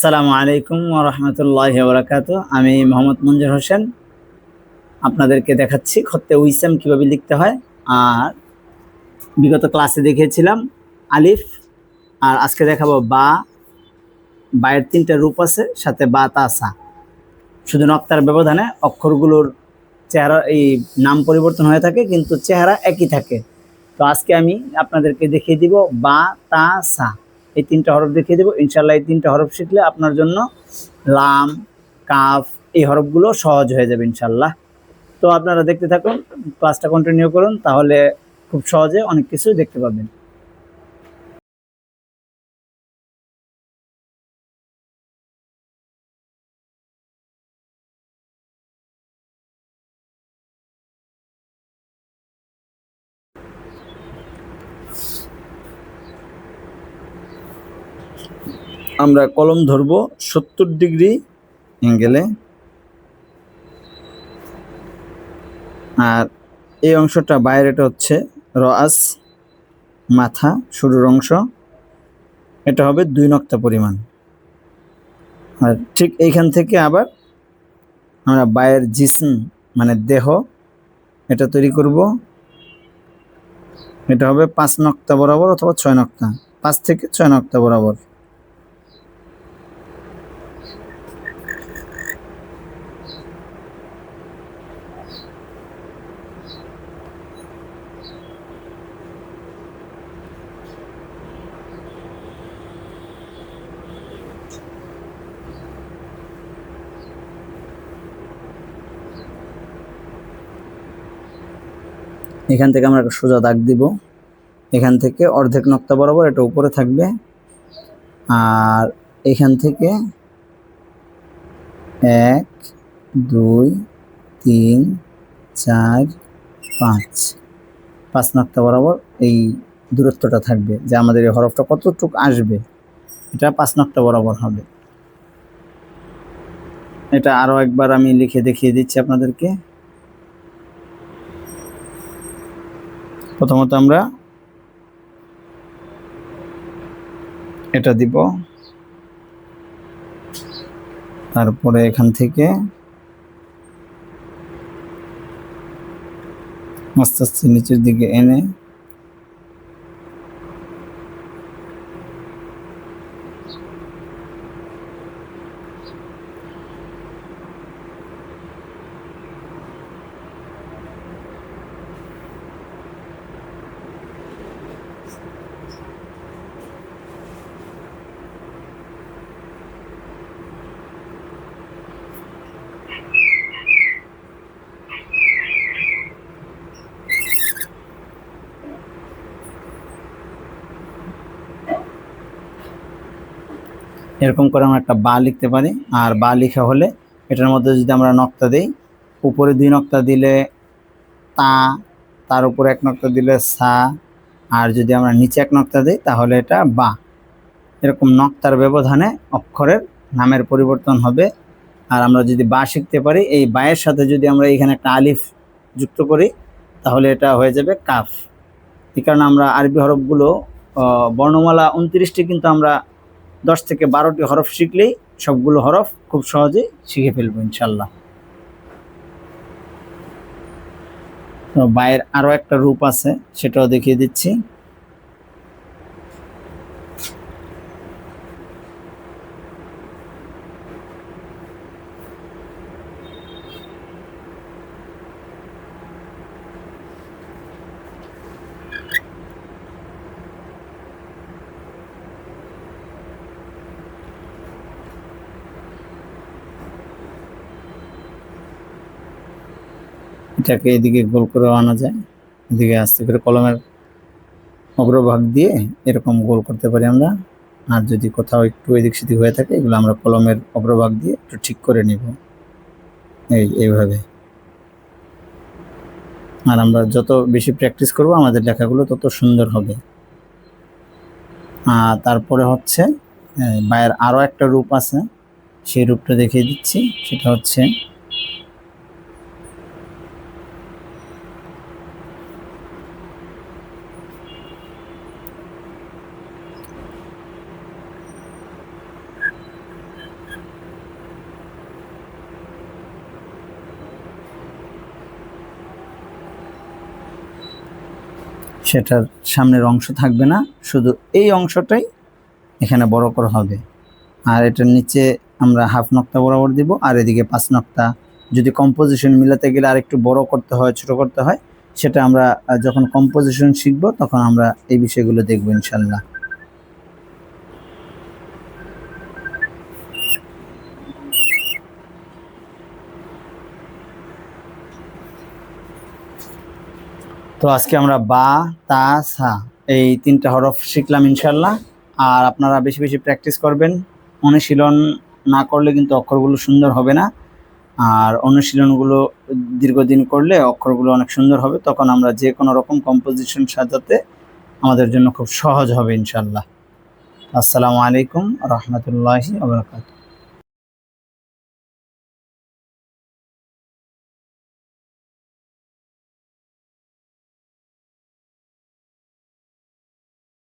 আসসালামু আলাইকুম রহমতুল্লাহ বরাকাত আমি মোহাম্মদ মঞ্জুর হোসেন। আপনাদেরকে দেখাচ্ছি খত্তে উইসাম কীভাবে লিখতে হয়। আর বিগত ক্লাসে দেখিয়েছিলাম আলিফ। আর আজকে দেখাবো বা। বায়ের তিনটা রূপ আছে, সাথে বা তাসা শুধু নক্তার ব্যবধানে অক্ষরগুলোর চেহারা এই নাম পরিবর্তন হয়ে থাকে, কিন্তু চেহারা একই থাকে। তো আজকে আমি আপনাদেরকে দেখিয়ে দিব বা, তা, সা। এই তিনটা হরফ দেখিয়ে দেবো। ইনশাল্লাহ এই তিনটা হরফ শিখলে আপনার জন্য লাম, কাফ এই হরফগুলো সহজ হয়ে যাবে ইনশাল্লাহ তো আপনারা দেখতে থাকুন ক্লাসটা কন্টিনিউ করুন, তাহলে খুব সহজে অনেক কিছু দেখতে পাবেন। আমরা কলম ধরবো সত্তর ডিগ্রি অ্যাঙ্গেলে আর এই অংশটা বাইরেটা হচ্ছে রাস মাথা, শুরুর অংশ। এটা হবে দুই নক্তা পরিমাণ। আর ঠিক এইখান থেকে আবার আমরা বায়ের জিসম মানে দেহ, এটা তৈরি করব। এটা হবে পাঁচ নক্তা বরাবর অথবা ছয় নক্তা। পাঁচ থেকে ছয় নক্তা বরাবর। এখান থেকে আমরা একটা সোজা দাগ দিব। এখান থেকে অর্ধেক নক্তা বরাবর এটা উপরে থাকবে। আর এখান থেকে এক, দুই, তিন, চার, পাঁচ। পাঁচ নক্তা বরাবর এই দূরত্বটা থাকবে যে আমাদের এই হরফটা কতটুকু আসবে। এটা পাঁচ নক্তা বরাবর হবে। এটা আরও একবার আমি লিখে দেখিয়ে দিচ্ছি আপনাদেরকে। প্রথমত আমরা এটা দিব। তারপরে এখান থেকে আস্তে আস্তে নিচের দিকে এনে এরকম করে আমরা একটা বা লিখতে পারি। আর বা লেখা হলে এটার মধ্যে যদি আমরা নক্তা দিই, উপরে দুই নক্তা দিলে তা, তার উপরে এক নক্তা দিলে সা, আর যদি আমরা নিচে এক নক্তা দিই তাহলে এটা বা। এরকম নক্তার ব্যবধানে অক্ষরের নামের পরিবর্তন হবে। আর আমরা যদি বা শিখতে পারি, এই বায়ের সাথে যদি আমরা এখানে একটা আলিফ যুক্ত করি, তাহলে এটা হয়ে যাবে কাফ। এই কারণে আমরা আরবি হরফগুলো বর্ণমালা উনত্রিশটি কিন্তু আমরা দশ থেকে বারোটি হরফ শিখলেই সবগুলো হরফ খুব সহজে শিখে ফেলব ইনশাল্লাহ বায়ের আরও একটা রূপ আছে, সেটাও দেখিয়ে দিচ্ছি। এটাকে এদিকে গোল করে আনা যায়, এদিকে আস্তে করে কলমের অগ্রভাগ দিয়ে এরকম গোল করতে পারি আমরা। আর যদি কোথাও একটু এদিক সেদিক হয়ে থাকে, এগুলো আমরা কলমের অগ্রভাগ দিয়ে একটু ঠিক করে নিব। এই, এইভাবে। আর আমরা যত বেশি প্র্যাকটিস করব আমাদের লেখাগুলো তত সুন্দর হবে। আর তারপরে হচ্ছে বায়ের আরও একটা রূপ আছে, সেই রূপটা দেখিয়ে দিচ্ছি। সেটা হচ্ছে সেটার সামনের অংশ থাকবে না, শুধু এই অংশটাই এখানে বড় করা হবে। আর এটার নিচে আমরা হাফ নক্তা বরাবর দিব, আর এদিকে পাঁচ নক্তা। যদি কম্পোজিশন মিলাতে গেলে আর একটু বড় করতে হয়, ছোট করতে হয়, সেটা আমরা যখন কম্পোজিশন শিখব, তখন আমরা এই বিষয়গুলো দেখব ইনশাল্লাহ। তো আজকে আমরা বা, তা, সা এই তিনটা হরফ শিখলাম ইনশাল্লাহ আর আপনারা বেশি বেশি প্র্যাকটিস করবেন। অনুশীলন না করলে কিন্তু অক্ষরগুলো সুন্দর হবে না। আর অনুশীলনগুলো দীর্ঘদিন করলে অক্ষরগুলো অনেক সুন্দর হবে। তখন আমরা যে কোনো রকম কম্পোজিশন সাজাতে আমাদের জন্য খুব সহজ হবে ইনশাল্লাহ আসসালামু আলাইকুম রহমতুল্লাহি